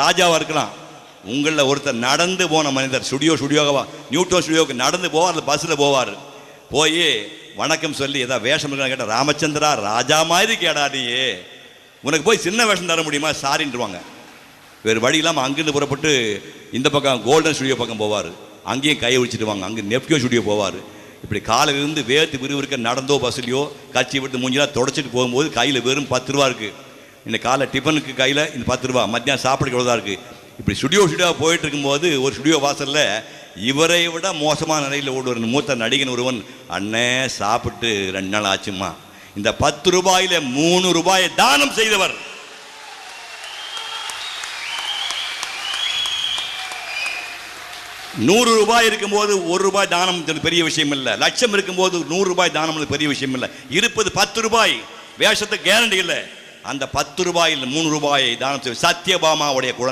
ராஜாவா இருக்கலாம். உங்களில் ஒருத்தர் நடந்து போன மனிதர் ஸ்டுடியோ ஸ்டுடியோவா நியூட்டோ ஸ்டுடியோவுக்கு நடந்து போவார் அந்த பஸ்ஸில் போவார். போய் வணக்கம் சொல்லி ஏதாவது வேஷம் இருக்கான்னு கேட்டால் ராமச்சந்திரா ராஜா மாதிரி கேடா நீயே உனக்கு போய் சின்ன வேஷம் தர முடியுமா? சாரின்ட்டுருவாங்க வேறு வழி இல்லாமல் அங்கேருந்து புறப்பட்டு இந்த பக்கம் கோல்டன் ஸ்டுடியோ பக்கம் போவார். அங்கேயும் கையை ஒழிச்சிடுவாங்க அங்கே நெப்டியோ ஸ்டுடியோ போவார். இப்படி காலையிலிருந்து வேர்த்து விறுவிறுக்க நடந்தோ பஸ்லையோ கட்சி விட்டு மூஞ்சிலாம் தொடச்சிட்டு போகும்போது கையில் வெறும் பத்து ரூபா இருக்குது இந்த காலை டிஃபனுக்கு கையில் இந்த பத்து ரூபா மத்தியானம் சாப்பிடுக்கு தான் இருக்குது இப்படி ஸ்டுடியோ ஸ்டுடியோ போயிட்டு இருக்கும்போது ஒரு ஸ்டுடியோ வாசலில் இவரை விட மோசமான நிலையில் ஓடுவர் மூத்த நடிகன் ஒருவன். அண்ணே சாப்பிட்டு ரெண்டு நாள் ஆச்சுமா இந்த பத்து ரூபாயில் மூணு ரூபாயை தானம் செய்தவர். நூறு ரூபாய் இருக்கும்போது ஒரு ரூபாய் தானம் பெரிய விஷயம் இல்லை. லட்சம் இருக்கும்போது நூறு ரூபாய் தானம் பெரிய விஷயம் இல்லை. இருப்பது பத்து ரூபாய். வேஷத்துக்கு கேரண்டி இல்லை. அந்த பத்து ரூபாயில் மூணு ரூபாயை தானம் செய்வது சத்யபாமாவுடைய குழந்தை